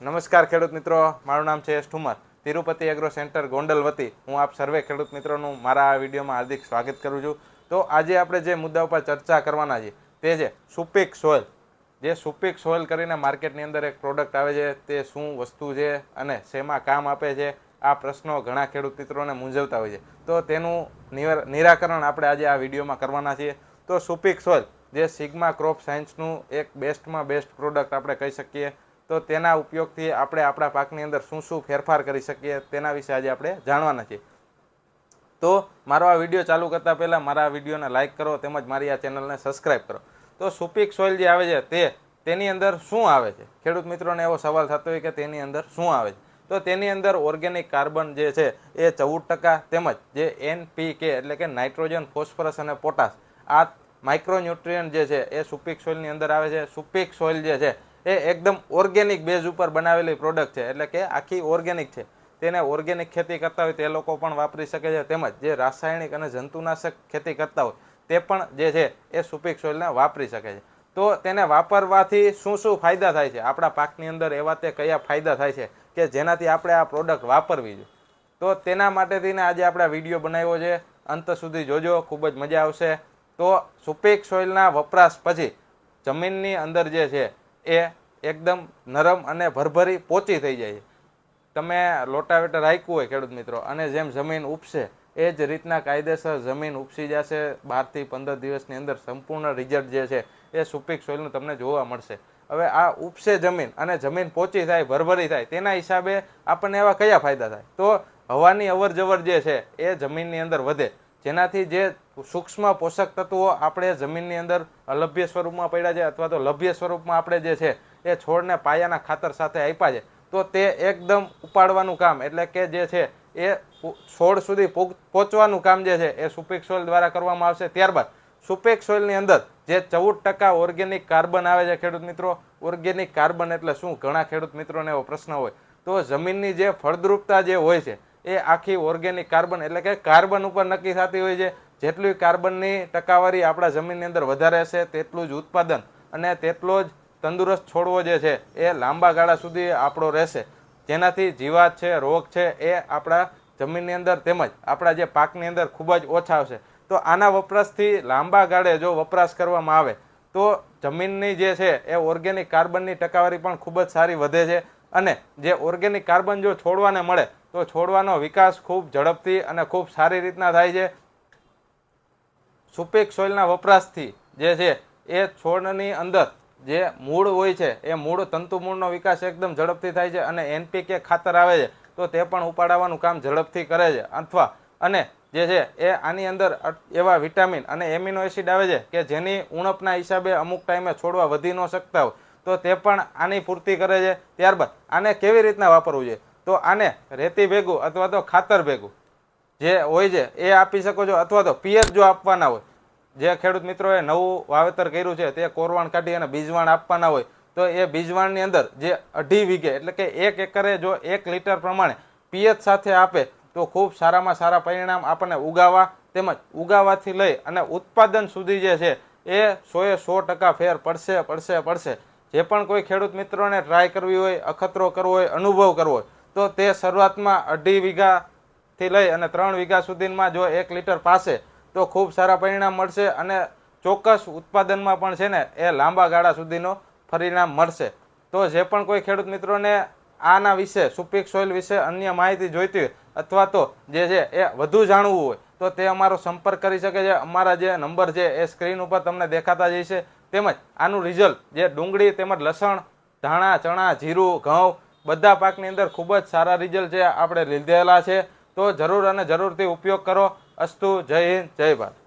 નમસ્કાર ખેડૂત મિત્રો, મારું નામ છે S Thumar, Tirupati agro centre Gondal વતી હું આપ સર્વે ખેડૂત મિત્રોનું મારા આ વિડીયોમાં હાર્દિક સ્વાગત કરું છું. તો આજે આપણે જે મુદ્દા ઉપર ચર્ચા કરવાના છીએ, તે છે સુપીક સોઇલ. જે સુપીક સોઇલ કરીને માર્કેટની અંદર એક પ્રોડક્ટ આવે છે, તે શું વસ્તુ છે અને શેમાં કામ આપે છે, આ પ્રશ્નો ઘણા ખેડૂત મિત્રોને મૂંઝવતા હોય છે. તો તેનું નિરાકરણ આપણે આજે આ વિડીયોમાં કરવાના છીએ. તો સુપીક સોઇલ, જે સિગ્મા ક્રોપ સાયન્સનું એક બેસ્ટમાં બેસ્ટ પ્રોડક્ટ આપણે કહી શકીએ. તો તેના ઉપયોગથી આપણે આપણા પાકની અંદર શું શું ફેરફાર કરી શકીએ તેના વિશે આજે આપણે જાણવાના છીએ. તો મારો આ વીડિયો ચાલુ કરતાં પહેલાં મારા વિડીયોને લાઇક કરો તેમજ મારી આ ચેનલને સબસ્ક્રાઇબ કરો. તો સુપીક સોઇલ જે આવે છે તે તેની અંદર શું આવે છે? ખેડૂત મિત્રોને એવો સવાલ થતો હોય કે તેની અંદર શું આવે છે? તો તેની અંદર ઓર્ગેનિક કાર્બન જે છે એ ચૌદ ટકા તેમજ જે એનપીકે એટલે કે નાઇટ્રોજન, ફોસ્ફરસ અને પોટાશ આ માઇક્રોન્યુટ્રિયન્ટ જે છે એ સુપીક સોઇલની અંદર આવે છે. સુપીક સોઇલ જે છે એ એકદમ ઓર્ગેનિક બેઝ ઉપર બનાવેલી પ્રોડક્ટ છે. એટલે કે આખી ઓર્ગેનિક છે. તેને ઓર્ગેનિક ખેતી કરતા હોય તે લોકો પણ વાપરી શકે છે. તેમજ જે રાસાયણિક અને જંતુનાશક ખેતી કરતા હોય તે પણ જે છે એ સુપીક સોઇલને વાપરી શકે છે. તો તેને વાપરવાથી શું શું ફાયદા થાય છે? આપણા પાકની અંદર એવા તે કયા ફાયદા થાય છે કે જેનાથી આપણે આ પ્રોડક્ટ વાપરવી જોઈએ? તો તેના માટેથીને આજે આપણે વીડિયો બનાવ્યો છે. અંત સુધી જોજો. ખૂબ જ મજા આવશે. તો સુપીક સોઇલના વપરાશ પછી જમીનની અંદર જે છે એ એકદમ નરમ અને ભરભરી પોચી થઈ જાય. તમે લોટાવેટર રાખ્યું હોય ખેડૂત મિત્રો, અને જેમ જમીન ઉપસે, એ જ રીતના કાયદેસર જમીન ઉપસી જશે. બારથી પંદર દિવસની અંદર સંપૂર્ણ રિઝલ્ટ જે છે, એ સુપીક સોઇલનું તમને જોવા મળશે. હવે આ ઉપસે જમીન અને જમીન પોચી થાય, ભરભરી થાય, તેના હિસાબે આપણને એવા કયા ફાયદા થાય? તો હવાની અવર જવર જે છે, એ જમીનની અંદર વધે. જેનાથી જે સૂક્ષ્મ પોષક તત્વો આપણે જમીનની અંદર લભ્ય સ્વરૂપમાં પડ્યા છે અથવા તો લભ્ય સ્વરૂપમાં આપણે જે છે એ છોડને પાયાના ખાતર સાથે આપ્યા છે. તો તે એકદમ ઉપાડવાનું કામ, એટલે કે જે છે એ છોડ સુધી પહોંચ- પહોંચવાનું કામ જે છે એ સુપીક સોઇલ દ્વારા કરવામાં આવશે. ત્યારબાદ સુપેક સોઇલની અંદર જે ચૌદ ટકા ઓર્ગેનિક કાર્બન આવે છે ખેડૂત મિત્રો, ઓર્ગેનિક કાર્બન એટલે શું? ઘણા ખેડૂત મિત્રોને એવો પ્રશ્ન હોય. તો જમીનની જે ફળદ્રુપતા જે હોય છે એ આખી ઓર્ગેનિક કાર્બન એટલે કે કાર્બન ઉપર નક્કી થતી હોય છે. જેટલી કાર્બનની ટકાવારી આપણા જમીનની અંદર વધારે હશે, તેટલું જ ઉત્પાદન અને તેટલો જ તંદુરસ્ત છોડવો જે છે, એ લાંબા ગાળા સુધી આપણો રહેશે. જેનાથી જીવાત છે, રોગ છે, એ આપણા જમીનની અંદર તેમજ આપણા જે પાકની અંદર ખૂબ જ ઓછા આવશે. તો આના વપરાશથી લાંબા ગાળે જો વપરાશ કરવામાં આવે, તો જમીનની જે છે, એ ઓર્ગેનિક કાર્બનની ટકાવારી પણ ખૂબ જ સારી વધે છે અને જે ઓર્ગેનિક કાર્બન જો છોડવાને મળે, તો છોડવાનો વિકાસ ખૂબ ઝડપથી અને ખૂબ સારી રીતના થાય છે. સુપીક સોઇલના વપરાશથી જે છે, એ છોડની અંદર જે મૂળ હોય છે, એ મૂળ તંતુ મૂળનો વિકાસ એકદમ ઝડપથી થાય છે અને એનપીકે ખાતર આવે છે, તો તે પણ ઉપાડવાનું કામ ઝડપથી કરે છે. અથવા, અને જે છે, એ આની અંદર એવા વિટામિન અને એમિનો એસિડ આવે છે કે જેની ઉણપના હિસાબે અમુક ટાઈમે છોડવા વધી ન શકતા હોય, તો તે પણ આની પૂર્તિ કરે છે. ત્યારબાદ આને કેવી રીતના વાપરવું છે? તો આને રેતી ભેગું અથવા તો ખાતર ભેગું. જે હોય છે, એ આપી શકો છો. અથવા તો પિયત જો આપવાના હોય, જે ખેડૂત મિત્રોએ નવું વાવેતર કર્યું છે, તે કોરવાણ કાઢી અને બીજવાણ આપવાના હોય, તો એ બીજવાણની અંદર જે અઢી વીઘે, એટલે કે એક એકરે જો એક લીટર પ્રમાણે પિયત સાથે આપે, તો ખૂબ સારામાં સારા પરિણામ આપણને ઉગાવા તેમજ ઉગાવાથી લઈ અને ઉત્પાદન સુધી જે છે, એ સોએ સો ટકા ફેર પડશે પડશે પડશે. જે પણ કોઈ ખેડૂત મિત્રોને ટ્રાય કરવી હોય, અખતરો કરવો હોય, અનુભવ કરવો હોય, તો તે શરૂઆતમાં અઢી વીઘાથી લઈ અને ત્રણ વીઘા સુધીમાં જો એક લીટર પાસે તો ખૂબ સારા પરિણામ મળશે અને ચોક્કસ ઉત્પાદનમાં પણ છે ને, એ લાંબા ગાળા સુધીનો પરિણામ મળશે. તો જે પણ કોઈ ખેડૂત મિત્રોને આના વિશે, સુપીક સોઇલ વિશે અન્ય માહિતી જોઈતી હોય અથવા તો જે છે એ વધુ જાણવું હોય, તો તે અમારો સંપર્ક કરી શકે છે. અમારા જે નંબર છે એ સ્ક્રીન ઉપર તમને દેખાતા જ છે તેમજ આનું રિઝલ્ટ, જે ડુંગળી તેમજ લસણ, ધાણા, ચણા, જીરું, ઘઉં, બધા પાકની અંદર ખૂબ જ સારા રિઝલ્ટ છે. આપણે લીધેલા છે. તો જરૂર અને જરૂરથી ઉપયોગ કરો. અસ્તુ જય હિન્દ જય ભારત.